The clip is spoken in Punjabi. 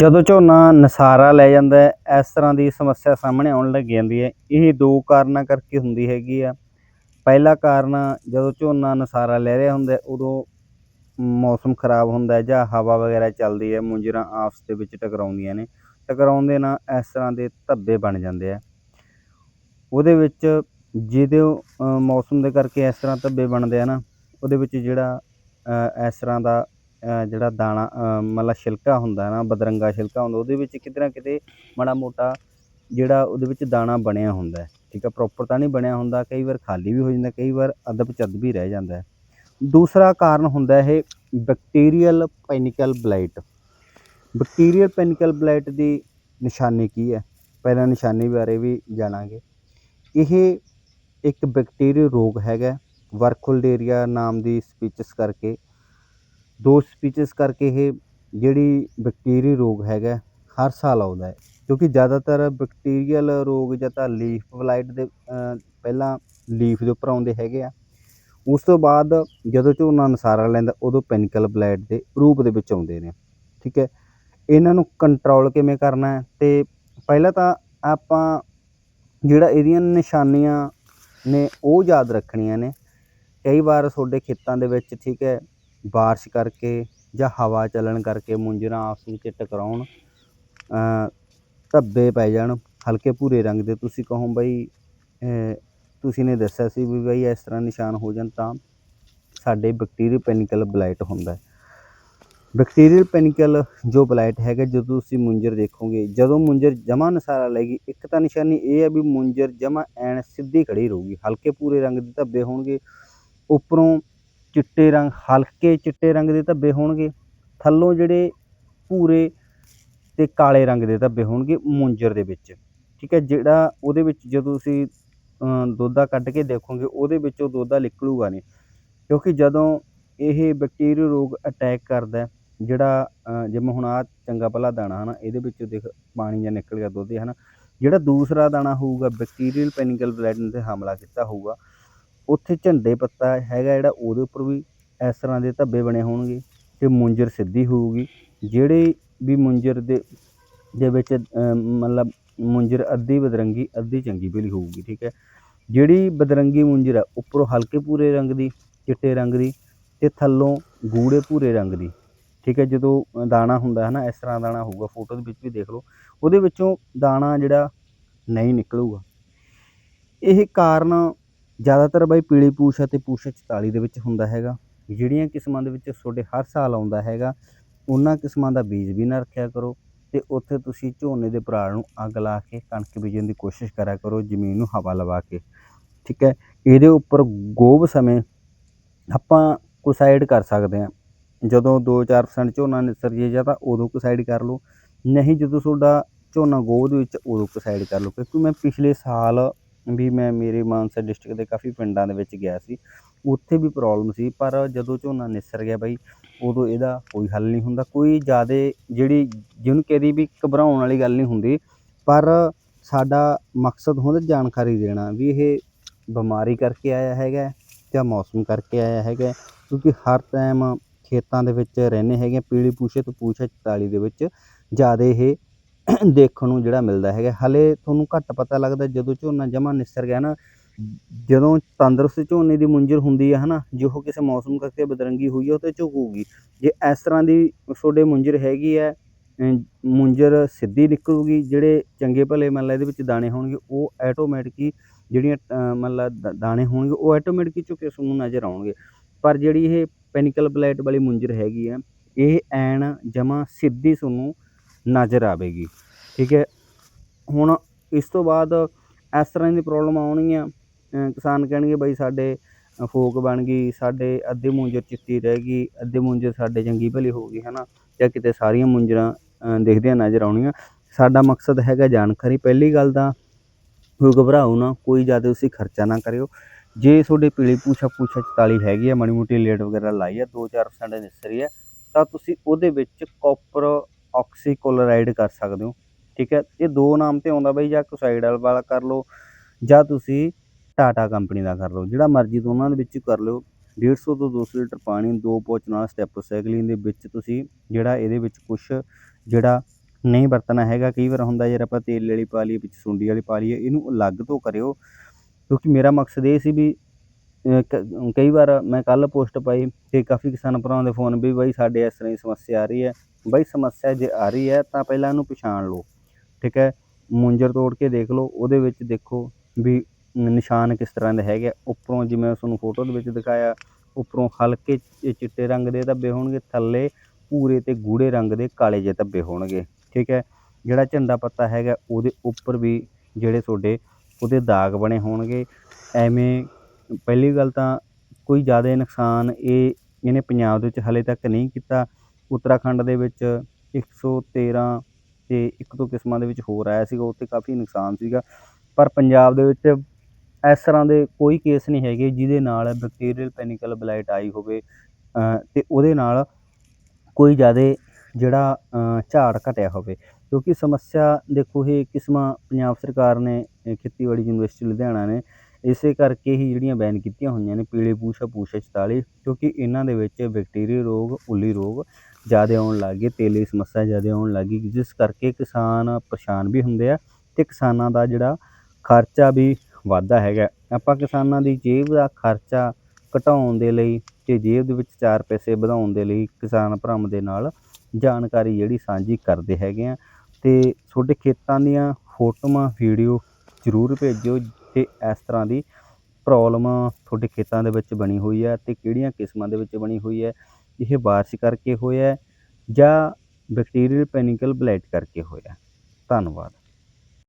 ਜਦੋਂ ਝੋਨਾ ਨਸਾਰਾ ਲੈ ਜਾਂਦਾ ਹੈ ਇਸ ਤਰ੍ਹਾਂ ਦੀ ਸਮੱਸਿਆ ਸਾਹਮਣੇ ਆਉਣ ਲੱਗ ਜਾਂਦੀ ਹੈ। ਇਹ ਦੋ ਕਾਰਨਾਂ ਕਰਕੇ ਹੁੰਦੀ ਹੈਗੀ ਆ। ਪਹਿਲਾ ਕਾਰਨ ਜਦੋਂ ਝੋਨਾ ਨਸਾਰਾ ਲੈ ਰਿਹਾ ਹੁੰਦਾ ਹੈ, ਉਦੋਂ ਮੌਸਮ ਖਰਾਬ ਹੁੰਦਾ ਹੈ ਜਾਂ ਹਵਾ ਵਗੈਰਾ ਚੱਲਦੀ ਹੈ ਮੁੰਜਰਾਂ ਆਪਸ ਦੇ ਵਿੱਚ ਟਕਰਾਉਂਦੀਆਂ ਨੇ। ਟਕਰਾਉਣ ਦੇ ਨਾਲ ਇਸ ਤਰ੍ਹਾਂ ਦੇ ਧੱਬੇ ਬਣ ਜਾਂਦੇ ਆ। ਉਹਦੇ ਵਿੱਚ ਜਿਹਦੇ ਮੌਸਮ ਦੇ ਕਰਕੇ ਇਸ ਤਰ੍ਹਾਂ ਧੱਬੇ ਬਣਦੇ ਆ ਨਾ ਉਹਦੇ ਵਿੱਚ ਜਿਹੜਾ ਅ, ਇਸ ਤਰ੍ਹਾਂ ਦਾ ਜਿਹੜਾ ਦਾਣਾ ਮਤਲਬ ਛਿਲਕਾ ਹੁੰਦਾ ਨਾ, ਬਦਰੰਗਾ ਛਿਲਕਾ ਹੁੰਦਾ, ਉਹਦੇ ਵਿੱਚ ਕਿਤੇ ਨਾ ਕਿਤੇ ਮਾੜਾ ਮੋਟਾ ਜਿਹੜਾ ਉਹਦੇ ਵਿੱਚ ਦਾਣਾ ਬਣਿਆ ਹੁੰਦਾ ਠੀਕ ਹੈ ਪ੍ਰੋਪਰ ਤਾਂ ਨਹੀਂ ਬਣਿਆ ਹੁੰਦਾ, ਕਈ ਵਾਰ ਖਾਲੀ ਵੀ ਹੋ ਜਾਂਦਾ, ਕਈ ਵਾਰ ਅਦਬ ਚੱਦ ਵੀ ਰਹਿ ਜਾਂਦਾ ਦੂਸਰਾ ਕਾਰਨ ਹੁੰਦਾ ਇਹ bacterial panicle blight bacterial panicle blight ਦੀ ਨਿਸ਼ਾਨੀ ਕੀ ਹੈ? ਪਹਿਲਾਂ ਨਿਸ਼ਾਨੀ ਬਾਰੇ ਵੀ ਜਾਣਾਂਗੇ। ਇਹ ਇੱਕ ਬੈਕਟੀਰੀਅਲ ਰੋਗ ਹੈਗਾ ਵਰਕੁਲਡੇਰੀਆ ਨਾਮ ਦੀ ਸਪੀਚਸ ਕਰਕੇ ਦੋ ਸਪੀਚਸ ਕਰਕੇ ਇਹ ਜਿਹੜੀ ਬੈਕਟੀਰੀਅਲ ਰੋਗ ਹੈਗਾ, ਹਰ ਸਾਲ ਆਉਂਦਾ ਕਿਉਂਕਿ ਜ਼ਿਆਦਾਤਰ ਬੈਕਟੀਰੀਅਲ ਰੋਗ ਜਾਂ ਤਾਂ ਲੀਫ ਬਲਾਈਟ ਦੇ ਪਹਿਲਾਂ ਲੀਫ ਦੇ ਉੱਪਰ ਆਉਂਦੇ ਹੈਗੇ ਆ। ਉਸ ਤੋਂ ਬਾਅਦ ਜਦੋਂ ਝੋਨਾ ਨਸਾਰਾ ਲੈਂਦਾ, ਉਦੋਂ ਪੈਨਿਕਲ ਬਲਾਈਟ ਦੇ ਰੂਪ ਦੇ ਵਿੱਚ ਆਉਂਦੇ ਨੇ। ਠੀਕ ਹੈ? ਇਹਨਾਂ ਨੂੰ ਕੰਟਰੋਲ ਕਿਵੇਂ ਕਰਨਾ ਹੈ? ਤੇ ਪਹਿਲਾਂ ਤਾਂ ਆਪਾਂ ਜਿਹੜਾ ਇਹਦੀਆਂ ਨਿਸ਼ਾਨੀਆਂ ਨੇ, ਉਹ ਯਾਦ ਰੱਖਣੀਆਂ ਨੇ। ਕਈ ਵਾਰ ਤੁਹਾਡੇ ਖੇਤਾਂ ਦੇ ਵਿੱਚ, ਠੀਕ ਹੈ ਬਾਰਿਸ਼ ਕਰਕੇ ਜਾਂ ਹਵਾ ਚੱਲਣ ਕਰਕੇ ਮੁੰਜਰਾਂ ਆਪਸ ਵਿੱਚ ਟਕਰਾਉਣ ਧੱਬੇ ਪੈ ਜਾਣ, ਹਲਕੇ ਭੂਰੇ ਰੰਗ ਦੇ। ਤੁਸੀਂ ਕਹੋ ਬਈ ਤੁਸੀਂ ਨੇ ਦੱਸਿਆ ਸੀ ਵੀ ਬਈ ਇਸ ਤਰ੍ਹਾਂ ਨਿਸ਼ਾਨ ਹੋ ਜਾਣ ਤਾਂ ਸਾਡੇ ਬੈਕਟੀਰੀਅਲ ਪੈਨਿਕਲ ਬਲਾਈਟ ਹੁੰਦਾ ਹੈ। ਬੈਕਟੀਰੀਅਲ ਪੈਨਿਕਲ ਜੋ ਬਲਾਈਟ ਹੈਗਾ, ਜਦੋਂ ਤੁਸੀਂ ਮੁੰਜਰ ਦੇਖੋਗੇ, ਜਦੋਂ ਮੁੰਜਰ ਜਮਾ ਨਸਾਰਾ ਲੈਗੀ ਇੱਕ ਤਾਂ ਨਿਸ਼ਾਨੀ ਇਹ ਹੈ ਵੀ ਮੁੰਜਰ ਜਮਾ ਐਨ ਸਿੱਧੀ ਖੜੀ ਰਹੂਗੀ। ਹਲਕੇ ਭੂਰੇ ਰੰਗ ਦੇ ਧੱਬੇ ਹੋਣਗੇ, ਉੱਪਰੋਂ ਚਿੱਟੇ ਰੰਗ ਹਲਕੇ ਚਿੱਟੇ ਰੰਗ ਦੇ ਧੱਬੇ ਹੋਣਗੇ। ਥੱਲੋਂ ਜਿਹੜੇ ਭੂਰੇ ਅਤੇ ਕਾਲੇ ਰੰਗ ਦੇ ਧੱਬੇ ਹੋਣਗੇ ਮੁੰਜਰ ਦੇ ਵਿੱਚ। ਠੀਕ ਹੈ ਜਿਹੜਾ ਉਹਦੇ ਵਿੱਚ ਜਦੋਂ ਤੁਸੀਂ ਅ, ਦੋਦਾ ਕੱਢ ਕੇ ਦੇਖੋਗੇ ਉਹਦੇ ਵਿੱਚੋਂ ਦੋਦਾ ਨਿਕਲੂਗਾ ਨਹੀਂ। ਕਿਉਂਕਿ ਜਦੋਂ ਇਹ ਬੈਕਟੀਰੀਅਲ ਰੋਗ ਅਟੈਕ ਕਰਦਾ ਜਿਹੜਾ ਜਿਵੇਂ ਹੁਣ ਆ ਚੰਗਾ ਭਲਾ ਦਾਣਾ ਹਨਾ ਇਹਦੇ ਵਿੱਚੋਂ ਦੇਖ ਪਾਣੀ ਜਾਂ ਨਿਕਲ ਗਿਆ ਦੁੱਧ ਹਨਾ। ਜਿਹੜਾ ਦੂਸਰਾ ਦਾਣਾ ਹੋਊਗਾ ਬੈਕਟੀਰੀਅਲ ਪੈਨਿਕਲ ਬਲੈਡ ਤੇ ਹਮਲਾ ਕੀਤਾ ਹੋਊਗਾ ਉੱਥੇ ਝੰਡੇ ਪੱਤਾ ਹੈਗਾ ਜਿਹੜਾ ਉਹਦੇ ਉੱਪਰ ਵੀ ਇਸ ਤਰ੍ਹਾਂ ਦੇ ਧੱਬੇ ਬਣੇ ਹੋਣਗੇ ਅਤੇ ਮੁੰਜਰ ਸਿੱਧੀ ਹੋਊਗੀ। ਜਿਹੜੇ ਵੀ ਮੁੰਜਰ ਦੇ ਦੇ ਵਿੱਚ ਮਤਲਬ ਮੁੰਜਰ ਅੱਧੀ ਬਦਰੰਗੀ, ਅੱਧੀ ਚੰਗੀ ਭਲੀ ਹੋਊਗੀ, ਠੀਕ ਹੈ? ਜਿਹੜੀ ਬਦਰੰਗੀ ਮੁੰਜਰ ਹੈ ਉੱਪਰੋਂ ਹਲਕੇ ਭੂਰੇ ਰੰਗ ਦੀ, ਚਿੱਟੇ ਰੰਗ ਦੀ ਅਤੇ ਥੱਲੋਂ ਗੂੜੇ ਭੂਰੇ ਰੰਗ ਦੀ, ਠੀਕ ਹੈ? ਜਦੋਂ ਦਾਣਾ ਹੁੰਦਾ ਹੈ ਨਾ ਇਸ ਤਰ੍ਹਾਂ ਦਾਣਾ ਹੋਊਗਾ, ਫੋਟੋ ਦੇ ਵਿੱਚ ਵੀ ਦੇਖ ਲਓ। ਉਹਦੇ ਵਿੱਚੋਂ ਦਾਣਾ ਜਿਹੜਾ ਨਹੀਂ ਨਿਕਲੂਗਾ। ਇਹ ਕਾਰਨ ਜ਼ਿਆਦਾਤਰ ਬਾਈ ਪੀਲੀ ਪੂਛ ਅਤੇ ਪੂਛ 44 ਦੇ ਵਿੱਚ ਹੁੰਦਾ ਹੈਗਾ। ਜਿਹੜੀਆਂ ਕਿਸਮਾਂ ਦੇ ਵਿੱਚ ਤੁਹਾਡੇ ਹਰ ਸਾਲ ਆਉਂਦਾ ਹੈਗਾ, ਉਹਨਾਂ ਕਿਸਮਾਂ ਦਾ ਬੀਜ ਵੀ ਨਾ ਰੱਖਿਆ ਕਰੋ ਤੇ ਉੱਥੇ ਤੁਸੀਂ ਝੋਨੇ ਦੇ ਪਰਾਲ ਨੂੰ ਅੱਗ ਲਾ ਕੇ, ਕਣਕ ਬੀਜਣ ਦੀ ਕੋਸ਼ਿਸ਼ ਕਰਿਆ ਕਰੋ, ਜ਼ਮੀਨ ਨੂੰ ਹਵਾ ਲਵਾ ਕੇ। ਠੀਕ ਹੈ, ਇਹਦੇ ਉੱਪਰ ਗੋਭ ਸਮੇਂ ਆਪਾਂ ਕੁਸਾਈਡ ਕਰ ਸਕਦੇ ਹਾਂ। ਜਦੋਂ 2-4% ਝੋਨਾ ਨਿਸਰ ਜੇ ਜਾਂ ਤਾਂ ਉਦੋਂ ਕੁਸਾਈਡ ਕਰ ਲਓ। ਨਹੀਂ ਜਦੋਂ ਤੁਹਾਡਾ ਝੋਨਾ ਗੋਭ ਦੇ ਵਿੱਚ, ਉਦੋਂ ਕੁਸਾਈਡ ਕਰ ਲਓ। ਕਿਉਂਕਿ ਮੈਂ ਪਿਛਲੇ ਸਾਲ ਵੀ ਮੈਂ ਮੇਰੇ ਮਾਨਸਾ ਡਿਸਟ੍ਰਿਕਟ ਦੇ ਕਾਫੀ ਪਿੰਡਾਂ ਦੇ ਵਿੱਚ ਗਿਆ ਸੀ। ਉੱਥੇ ਵੀ ਪ੍ਰੋਬਲਮ ਸੀ, ਪਰ ਜਦੋਂ ਝੋਨਾ ਨਿਸਰ ਗਿਆ ਬਾਈ, ਉਦੋਂ ਇਹਦਾ ਕੋਈ ਹੱਲ ਨਹੀਂ ਹੁੰਦਾ। ਕੋਈ ਜ਼ਿਆਦਾ ਜਿਹੜੀ, ਜਿਹਨੂੰ ਕਹਦੀ ਵੀ ਘਬਰਾਉਣ ਵਾਲੀ ਗੱਲ ਨਹੀਂ ਹੁੰਦੀ, ਪਰ ਸਾਡਾ ਮਕਸਦ ਹੁੰਦਾ ਜਾਣਕਾਰੀ ਦੇਣਾ ਵੀ ਇਹ ਬਿਮਾਰੀ ਕਰਕੇ ਆਇਆ ਹੈਗਾ ਜਾਂ ਮੌਸਮ ਕਰਕੇ ਆਇਆ ਹੈਗਾ ਕਿਉਂਕਿ ਹਰ ਟਾਈਮ ਖੇਤਾਂ ਦੇ ਵਿੱਚ ਰਹਿੰਦੇ ਹੈਗੇ ਪੀਲੀ ਪੂਛੇ ਤੋਂ ਪੂਛਾ 44 ਦੇ ਵਿੱਚ ਜ਼ਿਆਦਾ ਇਹ ਦੇਖਣ ਨੂੰ ਜਿਹੜਾ ਮਿਲਦਾ ਹੈਗਾ। ਹਾਲੇ ਤੁਹਾਨੂੰ ਘੱਟ ਪਤਾ ਲੱਗਦਾ ਜਦੋਂ ਝੋਨਾ ਜਮ੍ਹਾਂ ਨਿਸਰ ਗਿਆ ਨਾ ਜਦੋਂ ਤੰਦਰੁਸਤ ਝੋਨੇ ਦੀ ਮੁੰਜਰ ਹੁੰਦੀ ਹੈ ਹਨਾ ਜੇ ਉਹ ਕਿਸੇ ਮੌਸਮ ਕਰਕੇ ਬਦਰੰਗੀ ਹੋਈ ਹੈ ਉਹ ਤੇ ਝੁਕੂਗੀ। ਜੇ ਇਸ ਤਰ੍ਹਾਂ ਦੀ ਤੁਹਾਡੇ ਮੁੰਜਰ ਹੈਗੀ ਹੈ ਮੁੰਜਰ ਸਿੱਧੀ ਨਿਕਲੂਗੀ ਜਿਹੜੇ ਚੰਗੇ ਭਲੇ ਮੰਨ ਲਾ ਇਹਦੇ ਵਿੱਚ ਦਾਣੇ ਹੋਣਗੇ ਉਹ ਆਟੋਮੈਟਿਕ ਜਿਹੜੀਆਂ ਅ, ਮੰਨ ਲਾ ਦਾਣੇ ਹੋਣਗੇ ਉਹ ਆਟੋਮੈਟਿਕ ਝੁਕੇ ਤੁਹਾਨੂੰ ਨਜ਼ਰ ਆਉਣਗੇ। ਪਰ ਜਿਹੜੀ ਇਹ ਪੈਨਿਕਲ ਬਲਾਈਟ ਵਾਲੀ ਮੁੰਜਰ ਹੈਗੀ ਹੈ ਇਹ ਐਨ ਜਮਾ ਸਿੱਧੀ ਤੁਹਾਨੂੰ ਨਜ਼ਰ ਆਵੇਗੀ। ਠੀਕ ਹੈ। ਹੁਣ ਇਸ ਤੋਂ ਬਾਅਦ ਇਸ ਤਰ੍ਹਾਂ ਦੀ ਪ੍ਰੋਬਲਮ ਆਉਣਗੀਆਂ ਅ, ਕਿਸਾਨ ਕਹਿਣਗੇ ਬਈ ਸਾਡੇ ਫੋਕ ਬਣ ਗਈ ਸਾਡੇ ਅੱਧੇ ਮੁੰਜਰ ਚਿੱਟੀ ਰਹਿ ਗਈ ਅੱਧੇ ਮੁੰਜਰ ਸਾਡੇ ਚੰਗੀ ਭਲੀ ਹੋ ਗਈ ਹੈ ਨਾ ਜਾਂ ਕਿਤੇ ਸਾਰੀਆਂ ਮੁੰਜਰਾਂ ਅ, ਦਿਖਦੀਆਂ ਨਜ਼ਰ ਆਉਣੀਆਂ। ਸਾਡਾ ਮਕਸਦ ਹੈਗਾ ਜਾਣਕਾਰੀ। ਪਹਿਲੀ ਗੱਲ ਤਾਂ ਕੋਈ ਘਬਰਾਓ ਨਾ ਕੋਈ ਜ਼ਿਆਦਾ ਤੁਸੀਂ ਖਰਚਾ ਨਾ ਕਰਿਓ। ਜੇ ਤੁਹਾਡੇ ਪੀਲੀ ਪੂਛਾ ਪੂਛਾ 44 ਹੈਗੀ ਆ ਮਾੜੀ ਮੋਟੀ ਲੇਟ ਵਗੈਰਾ ਲਾਈ ਆ 2-4% ਨਿਸਰੀ ਹੈ ਤਾਂ ਤੁਸੀਂ ਉਹਦੇ ਵਿੱਚ ਕਾਪਰ ਆਕਸੀਕਲੋਰਾਈਡ ਕਰ ਸਕਦੇ ਹੋ। ਠੀਕ ਹੈ? ਇਹ ਦੋ ਨਾਮ ਤੇ ਆਉਂਦਾ ਬਈ, ਜਾਂ ਕੁਸਾਈਡ ਵਾਲਾ ਕਰ ਲਓ, ਜਾਂ ਤੁਸੀਂ ਟਾਟਾ ਕੰਪਨੀ ਦਾ ਕਰ ਲਓ। ਜਿਹੜਾ ਮਰਜ਼ੀ ਦੋਨਾਂ ਦੇ ਵਿੱਚ ਕਰ ਲਿਓ। 150 ਤੋਂ 200 ਲੀਟਰ ਪਾਣੀ, ਦੋ ਪੋਚ ਨਾਲ ਸਟੈਪੋਸਾਈਕਲਿੰਗ ਦੇ ਵਿੱਚ ਤੁਸੀਂ ਜਿਹੜਾ ਇਹਦੇ ਵਿੱਚ ਕੁਛ ਜਿਹੜਾ ਨਹੀਂ ਵਰਤਣਾ ਹੈਗਾ, ਕਈ ਵਾਰ ਹੁੰਦਾ ਯਾਰ ਆਪਾਂ ਤੇਲ ਵਾਲੀ ਪਾ ਲਈਏ, ਵਿੱਚ ਸੁੰਡੀ ਵਾਲੀ ਪਾ ਲਈਏ, ਇਹਨੂੰ ਅਲੱਗ ਤੋਂ ਕਰਿਓ। ਕਿਉਂਕਿ ਮੇਰਾ ਮਕਸਦ ਇਹ ਸੀ ਵੀ ਕ- ਕਈ ਵਾਰ ਮੈਂ ਕੱਲ ਪੋਸਟ ਪਾਈ ਤੇ ਕਾਫੀ ਕਿਸਾਨ ਭਰਾਵਾਂ ਦੇ ਫੋਨ ਵੀ ਬਾਈ, ਸਾਡੇ ਇਸ ਤਰ੍ਹਾਂ ਦੀ ਸਮੱਸਿਆ ਆ ਰਹੀ ਹੈ। ਬਾਈ, ਸਮੱਸਿਆ ਜੇ ਆ ਰਹੀ ਹੈ, ਤਾਂ ਪਹਿਲਾਂ ਇਹਨੂੰ ਪਛਾਣ ਲਓ। ਠੀਕ ਹੈ? ਮੁੰਜਰ ਤੋੜ ਕੇ ਦੇਖ ਲਓ, ਉਹਦੇ ਵਿੱਚ ਦੇਖੋ ਵੀ ਨਿਸ਼ਾਨ ਕਿਸ ਤਰ੍ਹਾਂ ਦੇ ਹੈਗੇ ਆ। ਉੱਪਰੋਂ ਜਿਵੇਂ ਤੁਹਾਨੂੰ ਫੋਟੋ ਦੇ ਵਿੱਚ ਦਿਖਾਇਆ, ਉੱਪਰੋਂ ਹਲਕੇ ਚਿੱਟੇ ਰੰਗ ਦੇ ਧੱਬੇ ਹੋਣਗੇ, ਥੱਲੇ ਭੂਰੇ ਤੇ ਗੂੜੇ ਰੰਗ ਦੇ ਕਾਲੇ ਜਿਹੇ ਧੱਬੇ ਹੋਣਗੇ, ਠੀਕ ਹੈ? ਜਿਹੜਾ ਝੰਡਾ ਪੱਤਾ ਹੈਗਾ, ਉਹਦੇ ਉੱਪਰ ਵੀ ਜਿਹੜੇ ਤੁਹਾਡੇ ਉਹਦੇ ਦਾਗ ਬਣੇ ਹੋਣਗੇ। ਐਵੇਂ ਪਹਿਲੀ ਗੱਲ ਤਾਂ ਕੋਈ ਜ਼ਿਆਦਾ ਨੁਕਸਾਨ ਇਹ ਇਹਨੇ ਪੰਜਾਬ ਦੇ ਵਿੱਚ ਹਾਲੇ ਤੱਕ ਨਹੀਂ ਕੀਤਾ। ਉੱਤਰਾਖੰਡ ਦੇ ਵਿੱਚ 113 ਤੇ ਇੱਕ ਦੋ ਕਿਸਮਾਂ ਦੇ ਵਿੱਚ ਹੋਰ ਆਇਆ ਸੀਗਾ ਉੱਥੇ ਕਾਫੀ ਨੁਕਸਾਨ ਸੀਗਾ। ਪਰ ਪੰਜਾਬ ਦੇ ਵਿੱਚ ਇਸ ਤਰ੍ਹਾਂ ਦੇ ਕੋਈ ਕੇਸ ਨਹੀਂ ਹੈਗੇ ਜਿਹਦੇ ਨਾਲ ਬੈਕਟੀਰੀਅਲ ਪੈਨਿਕਲ ਬਲਾਈਟ ਆਈ ਹੋਵੇ ਅਤੇ ਉਹਦੇ ਨਾਲ ਕੋਈ ਜ਼ਿਆਦਾ ਜਿਹੜਾ ਝਾੜ ਘਟਿਆ ਹੋਵੇ। ਕਿਉਂਕਿ ਸਮੱਸਿਆ ਦੇਖੋ, ਇਹ ਕਿਸਮਾਂ ਪੰਜਾਬ ਸਰਕਾਰ ਨੇ ਖੇਤੀਬਾੜੀ ਯੂਨੀਵਰਸਿਟੀ ਲੁਧਿਆਣਾ ਨੇ ਇਸੇ ਕਰਕੇ ਹੀ ਜਿਹੜੀਆਂ ਬੈਨ ਕੀਤੀਆਂ ਹੋਈਆਂ ਨੇ, ਪੀਲੇ ਪੂਸ਼ਾ ਪੂਸ਼ਾ 44 ਕਿਉਂਕਿ ਇਹਨਾਂ ਦੇ ਵਿੱਚ ਬੈਕਟੀਰੀਆ ਰੋਗ, ਉੱਲੀ ਰੋਗ ਜ਼ਿਆਦਾ ਆਉਣ ਲੱਗ ਗਏ, ਤੇਲ ਦੀ ਸਮੱਸਿਆ ਜ਼ਿਆਦਾ ਆਉਣ ਲੱਗ ਗਈ। ਜਿਸ ਕਰਕੇ ਕਿਸਾਨ ਪਰੇਸ਼ਾਨ ਵੀ ਹੁੰਦੇ ਆ ਅਤੇ ਕਿਸਾਨਾਂ ਦਾ ਜਿਹੜਾ ਖਰਚਾ ਵੀ ਵੱਧਦਾ ਹੈਗਾ। ਆਪਾਂ ਕਿਸਾਨਾਂ ਦੀ ਜੇਬ ਦਾ ਖਰਚਾ ਘਟਾਉਣ ਦੇ ਲਈ ਅਤੇ ਜੇਬ ਦੇ ਵਿੱਚ ਚਾਰ ਪੈਸੇ ਵਧਾਉਣ ਦੇ ਲਈ ਕਿਸਾਨ ਭਰਾਵਾਂ ਦੇ ਨਾਲ ਜਾਣਕਾਰੀ ਜਿਹੜੀ ਸਾਂਝੀ ਕਰਦੇ ਹੈਗੇ ਆ। ਅਤੇ ਤੁਹਾਡੇ ਖੇਤਾਂ ਦੀਆਂ ਫੋਟੋਆਂ, ਵੀਡੀਓ ਜ਼ਰੂਰ ਭੇਜਿਓ ਅਤੇ ਇਸ ਤਰ੍ਹਾਂ ਦੀ ਪ੍ਰੋਬਲਮ ਤੁਹਾਡੇ ਖੇਤਾਂ ਦੇ ਵਿੱਚ ਬਣੀ ਹੋਈ ਹੈ ਅਤੇ ਕਿਹੜੀਆਂ ਕਿਸਮਾਂ ਦੇ ਵਿੱਚ ਬਣੀ ਹੋਈ ਹੈ ਇਹ ਬਾਰਿਸ਼ ਕਰਕੇ ਹੋਇਆ ਜਾਂ ਬੈਕਟੀਰੀਅਲ ਪੈਨੀਕਲ ਬਲਾਈਟ ਕਰਕੇ ਹੋਇਆ ਧੰਨਵਾਦ।